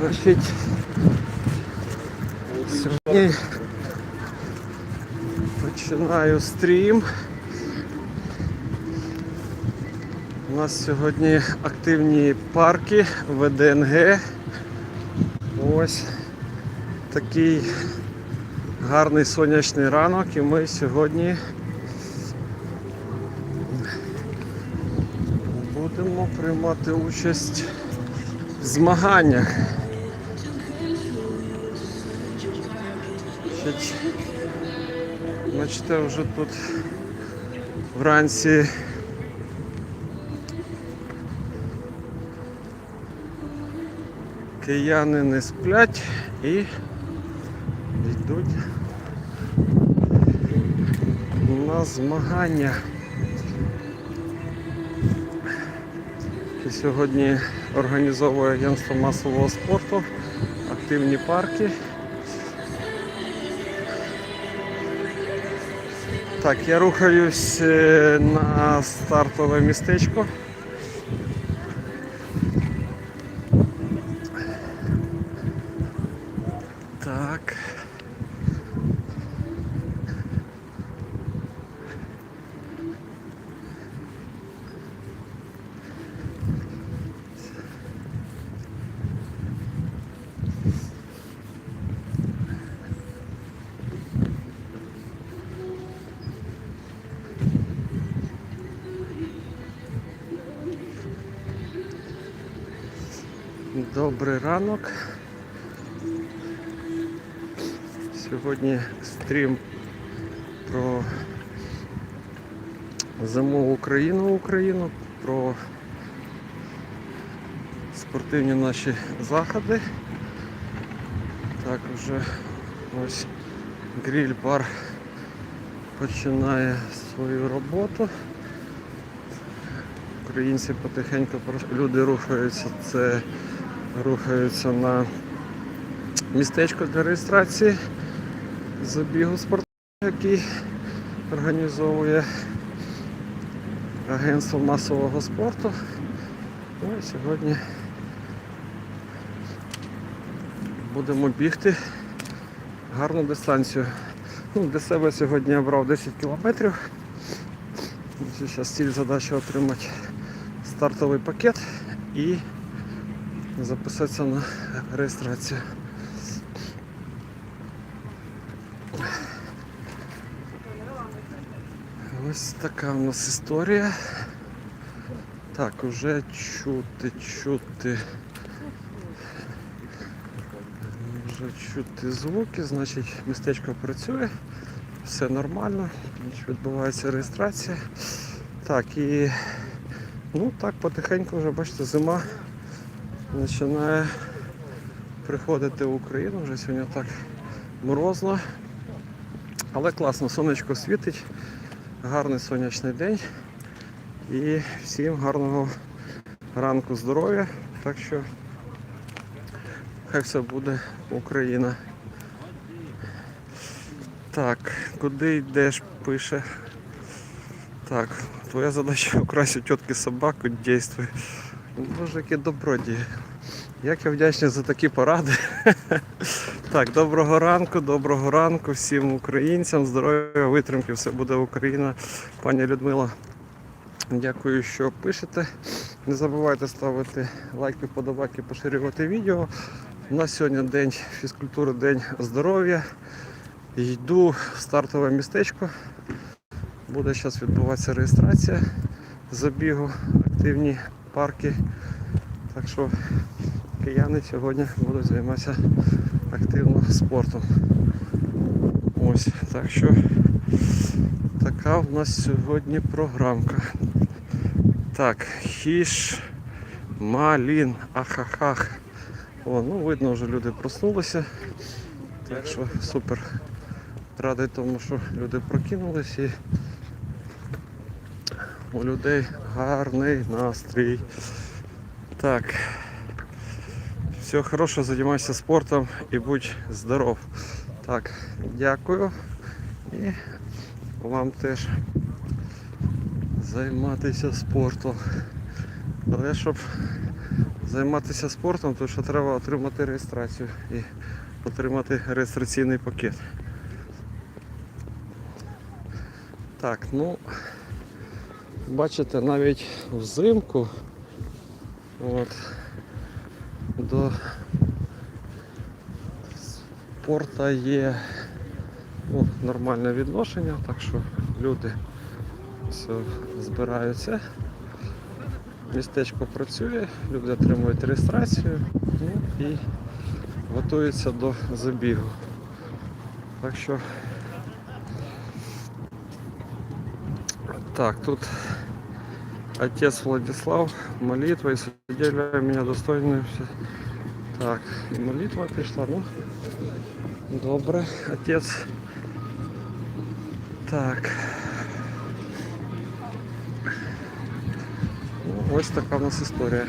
Значить, сьогодні починаю стрім. У нас сьогодні активні парки ВДНГ. Ось такий гарний сонячний ранок і ми сьогодні будемо приймати участь в змаганнях. Значить, Бачите, вже тут вранці кияни не сплять і йдуть на змагання. Сьогодні організовує агентство масового спорту, активні парки. Так, я рухаюсь е, на стартове містечко. Так. Добрий ранок. Сьогодні стрім про зимову Україну Україну, про спортивні наші заходи. Так вже ось гриль-бар починає свою роботу. Українці потихеньку люди рухаються, це рухаються на містечко для реєстрації забігу спорту, який організовує агентство масового спорту. Ну і сьогодні будемо бігти гарну дистанцію. Ну, для себе сьогодні я брав 10 кілометрів. Зараз ціль задача отримати стартовий пакет і записатися на реєстрацію. Ось така у нас історія. Так, уже чути, чути. Вже чути звуки, значить містечко працює, все нормально, відбувається реєстрація. Так, і ну так потихеньку вже бачите, зима починає приходити в Україну. Вже сьогодні так морозно. Але класно, сонечко світить, гарний сонячний день. І всім гарного ранку здоров'я. Так що хай все буде Україна. Так, куди йдеш, пише. Так, твоя задача украсть у тітки собаку, дійствуй. Боже, добродії. Як я вдячний за такі поради. Так, доброго ранку, доброго ранку всім українцям, здоров'я, витримки, все буде Україна. Пані Людмила, дякую, що пишете. Не забувайте ставити лайки, вподобайки, поширювати відео. У нас сьогодні день фізкультури, день здоров'я. Йду в стартове містечко. Буде зараз відбуватися реєстрація забігу, активні парки. Так що кияни сьогодні будуть займатися активно спортом. Ось, так що така в нас сьогодні програмка. Так, хіш, малін, ахахах. О, ну видно, вже люди проснулися. Так що супер. Радий тому, що люди прокинулись і у людей гарний настрій. Так. Всього хорошого, займайся спортом і будь здоров. Так, дякую. І вам теж займатися спортом. Але щоб займатися спортом, то що треба отримати реєстрацію і отримати реєстраційний пакет. Так, ну бачите, навіть взимку от, до спорту є ну, нормальне відношення, так що люди все збираються. Містечко працює, люди отримують реєстрацію ну, і готуються до забігу. Так що так, тут отец Владислав, молитва и соделяю меня достойною. все. Так, і молитва пішла, ну. Добре, отець. Так. Ну, ось така в нас історія.